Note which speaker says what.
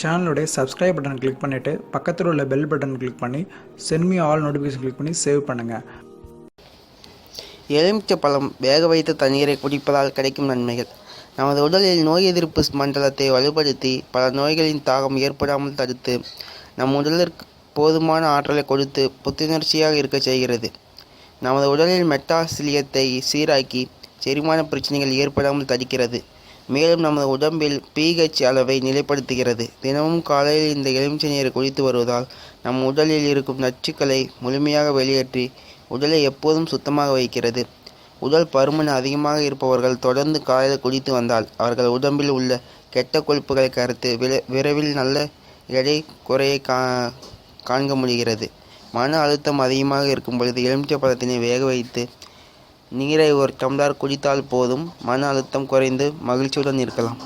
Speaker 1: சேனலுடைய subscribe button click பண்ணிவிட்டு பக்கத்தில் உள்ள பெல் பட்டன் கிளிக் பண்ணி சென்மி ஆல் நோட்டிஃபிகேஷன் கிளிக் பண்ணி சேவ் பண்ணுங்கள்
Speaker 2: எலுமிச்சை பழம் வேக வைத்த தண்ணீரை குடிப்பதால் கிடைக்கும் நன்மைகள். நமது உடலில் நோய் எதிர்ப்பு மண்டலத்தை வலுப்படுத்தி பல நோய்களின் தாகம் ஏற்படாமல் தடுத்து நம் உடலிற்கு போதுமான ஆற்றலை கொடுத்து புத்துணர்ச்சியாக இருக்க செய்கிறது. நமது உடலில் மெட்டாசிலியத்தை சீராக்கி செரிமான பிரச்சனைகள் ஏற்படாமல் தடுக்கிறது. மேலும் நமது உடம்பில் பிஹெச் அளவை நிலைப்படுத்துகிறது. தினமும் காலையில் இந்த எலுமிச்சை நீரை குடித்து வருவதால் நம் உடலில் இருக்கும் நச்சுக்களை முழுமையாக வெளியேற்றி உடலை எப்போதும் சுத்தமாக வைக்கிறது. உடல் பருமன் அதிகமாக இருப்பவர்கள் தொடர்ந்து காலையில் குடித்து வந்தால் அவர்கள் உடம்பில் உள்ள கெட்ட கொழுப்புகளை கருத்து விர- விரைவில் நல்ல எடை குறையை கா காண்க முடிகிறது. மன அழுத்தம் அதிகமாக இருக்கும் பொழுது எலுமிச்சை பழத்தினை வேக வைத்து நீரை ஒரு டம்ளர் குடித்தால் போதும். மன அழுத்தம் குறைந்து மகிழ்ச்சியுடன் இருக்கலாம்.